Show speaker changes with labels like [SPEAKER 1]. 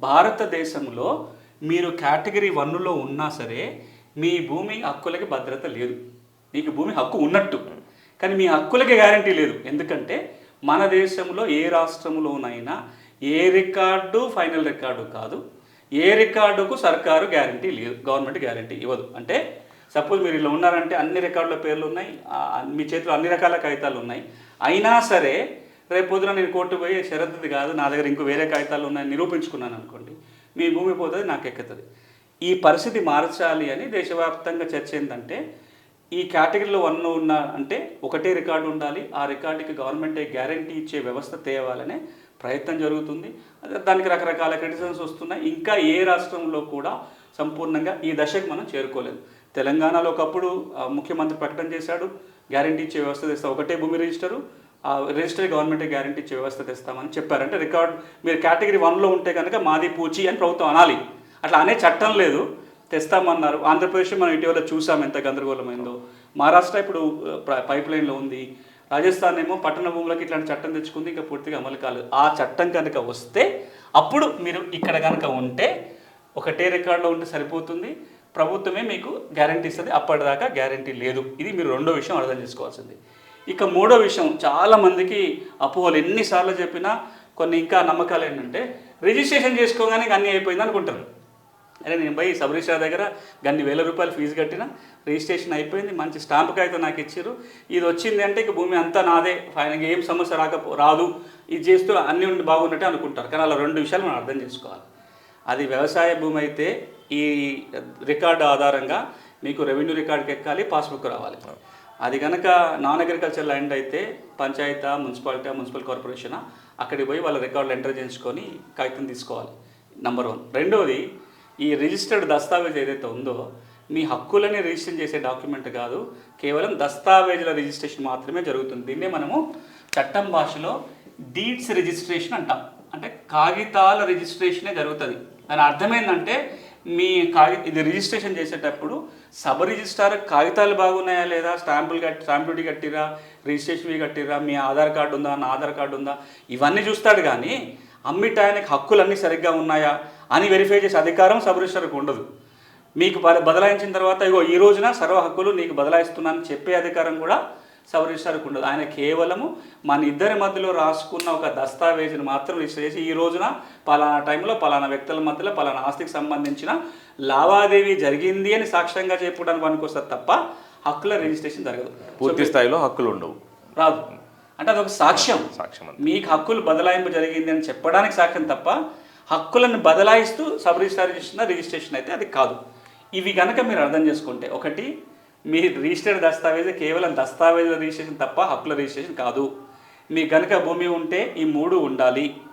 [SPEAKER 1] భారతదేశంలో మీరు కేటగిరీ వన్లో ఉన్నా సరే మీ భూమి హక్కులకి భద్రత లేదు. మీకు భూమి హక్కు ఉన్నట్టు. కానీ మీ హక్కులకి గ్యారంటీ లేదు. ఎందుకంటే మన దేశంలో ఏ రాష్ట్రంలోనైనా ఏ రికార్డు ఫైనల్ రికార్డు కాదు. ఏ రికార్డుకు సర్కారు గ్యారంటీ లేదు. గవర్నమెంట్ గ్యారంటీ ఇవ్వదు. అంటే సపోజ్ మీరు ఇలా ఉన్నారంటే అన్ని రికార్డుల పేర్లు ఉన్నాయి. మీ చేతిలో అన్ని రకాల కాగితాలు ఉన్నాయి. అయినా సరే రేపు పొద్దున నేను కోర్టు పోయి షరద్ది కాదు నా దగ్గర ఇంకో వేరే కాగితాలు ఉన్నాయని నిరూపించుకున్నాను అనుకోండి మీ భూమి పోతుంది నాకు ఎక్కుతుంది. ఈ పరిస్థితి మార్చాలి అని దేశవ్యాప్తంగా చర్చ ఏంటంటే ఈ కేటగిరీలో వన్ ఉన్న అంటే ఒకటే రికార్డు ఉండాలి ఆ రికార్డుకి గవర్నమెంటే గ్యారంటీ ఇచ్చే వ్యవస్థ తేవాలనే ప్రయత్నం జరుగుతుంది. అదే దానికి రకరకాల క్రిటిసిజన్స్ వస్తున్నాయి. ఇంకా ఏ రాష్ట్రంలో కూడా సంపూర్ణంగా ఈ దశకు మనం చేరుకోలేదు. తెలంగాణలో ఒకప్పుడు ముఖ్యమంత్రి ప్రకటన చేశాడు గ్యారంటీ ఇచ్చే వ్యవస్థ చేస్తే ఒకటే భూమి రిజిస్టరు రిజిస్టర్ గవర్నమెంట్ గ్యారంటీ ఇచ్చే వ్యవస్థ తెస్తామని చెప్పారంటే రికార్డ్ మీరు కేటగిరీ వన్లో ఉంటే కనుక మాది పూచి అని ప్రభుత్వం అనాలి. అట్లా అనే చట్టం లేదు. తెస్తామన్నారు. ఆంధ్రప్రదేశ్ మనం ఇటీవల చూసాం ఎంత గందరగోళమైందో. మహారాష్ట్ర ఇప్పుడు పైప్ లైన్లో ఉంది. రాజస్థాన్ ఏమో పట్టణ భూములకు ఇట్లాంటి చట్టం తెచ్చుకుంది ఇంకా పూర్తిగా అమలు కాలేదు. ఆ చట్టం కనుక వస్తే అప్పుడు మీరు ఇక్కడ కనుక ఉంటే ఒకటే రికార్డులో ఉంటే సరిపోతుంది. ప్రభుత్వమే మీకు గ్యారంటీ ఇస్తుంది. అప్పటిదాకా గ్యారంటీ లేదు. ఇది మీరు రెండో విషయం అర్థం చేసుకోవాల్సింది. ఇక మూడో విషయం చాలామందికి అపోహలు ఎన్నిసార్లు చెప్పినా కొన్ని ఇంకా నమ్మకాలు ఏంటంటే రిజిస్ట్రేషన్ చేసుకోగానే అన్నీ అయిపోయింది అనుకుంటారు. అరే నేను పోయి సబ్ రిజిస్ట్రార్ దగ్గర గన్ని వేల రూపాయలు ఫీజు కట్టిన రిజిస్ట్రేషన్ అయిపోయింది మంచి స్టాంప్ కాగితం నాకు ఇచ్చారు ఇది వచ్చింది అంటే ఇక భూమి అంతా నాదే ఫైనల్గా ఏం సమస్య రాకపో రాదు. ఇది చేస్తూ అన్నీ ఉండి బాగున్నట్టే అనుకుంటారు. కానీ అలా రెండు విషయాలు మనం అర్థం చేసుకోవాలి. అది వ్యవసాయ భూమి అయితే ఈ రికార్డు ఆధారంగా మీకు రెవెన్యూ రికార్డుకి ఎక్కాలి పాస్బుక్ రావాలి. అది కనుక నాన్ అగ్రికల్చర్ ల్యాండ్ అయితే పంచాయతీ మున్సిపాలిటీ మున్సిపల్ కార్పొరేషన్? అక్కడికి పోయి వాళ్ళ రికార్డులు ఎంటర్ చేయించుకొని కాగితం తీసుకోవాలి నెంబర్ వన్ రెండవది ఈ రిజిస్టర్డ్ దస్తావేజ్ ఏదైతే ఉందో మీ హక్కులని రిజిస్టర్ చేసే డాక్యుమెంట్ కాదు కేవలం దస్తావేజుల రిజిస్ట్రేషన్ మాత్రమే జరుగుతుంది. దీన్నే మనము చట్టం భాషలో డీడ్స్ రిజిస్ట్రేషన్ అంటాం. అంటే కాగితాల రిజిస్ట్రేషనే జరుగుతుంది. దాని అర్థం ఏంటంటే మీ కాగి ఇది రిజిస్ట్రేషన్ చేసేటప్పుడు సబ్ రిజిస్ట్రార్ కాగితాలు బాగున్నాయా లేదా? స్టాంపులు కట్టి స్టాంప్ డ్యూటీ కట్టిరా? రిజిస్ట్రేషన్ ఫీ కట్టిరా? మీ ఆధార్ కార్డు ఉందా? నా ఆధార్ కార్డు ఉందా? ఇవన్నీ చూస్తాడు కానీ అమ్మిటానికి హక్కులన్నీ సరిగ్గా ఉన్నాయా అని వెరిఫై చేసే అధికారం సబ్ రిజిస్టర్కి ఉండదు. మీకు బదలాయించిన తర్వాత ఇగో ఈ రోజున సర్వ హక్కులు నీకు బదలాయిస్తున్నాను చెప్పే అధికారం కూడా రిజిస్టర్కి ఉండదు. ఆయన కేవలము మన ఇద్దరి మధ్యలో రాసుకున్న ఒక దస్తావేజును మాత్రం రిజిస్టర్ చేసి ఈ రోజున పలానా టైంలో పలానా వ్యక్తుల మధ్యలో పలానా ఆస్తికి సంబంధించిన లావాదేవీ జరిగింది అని సాక్ష్యంగా చెప్పడానికి పనికొస్తుంది తప్ప హక్కుల రిజిస్ట్రేషన్ జరగదు.
[SPEAKER 2] పూర్తి స్థాయిలో హక్కులు ఉండవు.
[SPEAKER 1] రాదు. అంటే అదొక సాక్ష్యం.
[SPEAKER 2] సాక్ష్యం.
[SPEAKER 1] మీకు హక్కులు బదలాయింపు జరిగింది అని చెప్పడానికి సాక్ష్యం తప్ప హక్కులను బదలాయిస్తూ సబ్ రిజిస్టార్ చేసిన రిజిస్ట్రేషన్ అయితే అది కాదు. ఇవి కనుక మీరు అర్థం చేసుకుంటే ఒకటి మీ రిజిస్టర్డ్ దస్తావేజ్ కేవలం దస్తావేజుల రిజిస్ట్రేషన్ తప్ప హక్కుల రిజిస్ట్రేషన్ కాదు. మీ కనుక భూమి ఉంటే ఈ మూడు ఉండాలి.